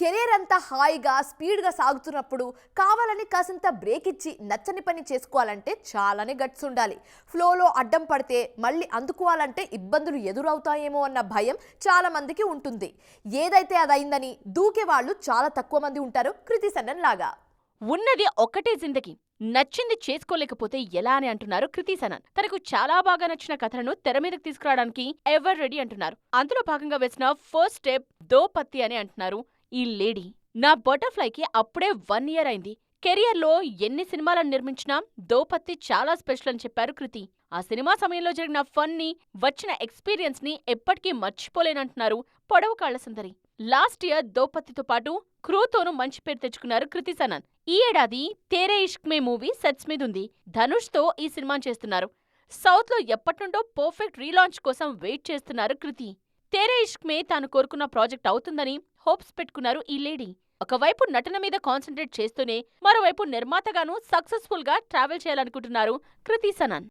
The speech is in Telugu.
కెరీర్ అంతా హాయిగా స్పీడ్గా సాగుతున్నప్పుడు కావాలని కాసింత బ్రేక్ ఇచ్చి నచ్చని పని చేసుకోవాలంటే చాలానే గట్స్ ఉండాలి. ఫ్లోలో అడ్డం పడితే మళ్ళీ అందుకోవాలంటే ఇబ్బందులు ఎదురవుతాయేమో అన్న భయం చాలామందికి ఉంటుంది. ఏదైతే అదైందని దూకే వాళ్ళు చాలా తక్కువ మంది ఉంటారు కృతి సన్నన్ లాగా. ఉన్నది ఒక్కటే జిందగీ. నచ్చింది చేసుకోలేకపోతే ఎలా అని అంటున్నారు కృతి సనన్ తనకు చాలా బాగా నచ్చిన కథలను తెర మీదకి తీసుకురావడానికి ఎవర్ రెడీ అంటున్నారు? అందులో భాగంగా వేసిన ఫస్ట్ స్టెప్ దో పత్తి అని అంటున్నారు ఈ లేడీ నా బటర్ఫ్లైకి అప్పుడే వన్ ఇయర్ అయింది. కెరియర్లో ఎన్ని సినిమాలను నిర్మించినా దోపత్తి చాలా స్పెషల్ అని చెప్పారు కృతి. ఆ సినిమా సమయంలో జరిగిన ఫన్ని వచ్చిన ఎక్స్పీరియన్స్ని ఎప్పటికీ మర్చిపోలేనంటున్నారు పొడవు కాళ్ళ సుందరి. లాస్ట్ ఇయర్ దోపత్తితో పాటు క్రూతోను మంచి పేరు తెచ్చుకున్నారు కృతి సనన్. ఈ ఏడాది తేరే ఇష్క్ మే మూవీ సెట్స్ మీదుంది. ధనుష్తో ఈ సినిమా చేస్తున్నారు. సౌత్లో ఎప్పటినుండో పర్ఫెక్ట్ రీలాంచ్ కోసం వెయిట్ చేస్తున్నారు కృతి. తేరే ఇష్క్ మే తాను కోరుకున్న ప్రాజెక్ట్ అవుతుందని హోప్స్ పెట్టుకున్నారు ఈ లేడీ. ఒకవైపు నటన మీద కాన్సన్ట్రేట్ చేస్తూనే మరోవైపు నిర్మాతగాను సక్సెస్ఫుల్గా ట్రావెల్ చేయాలనుకుంటున్నారు కృతి సనన్.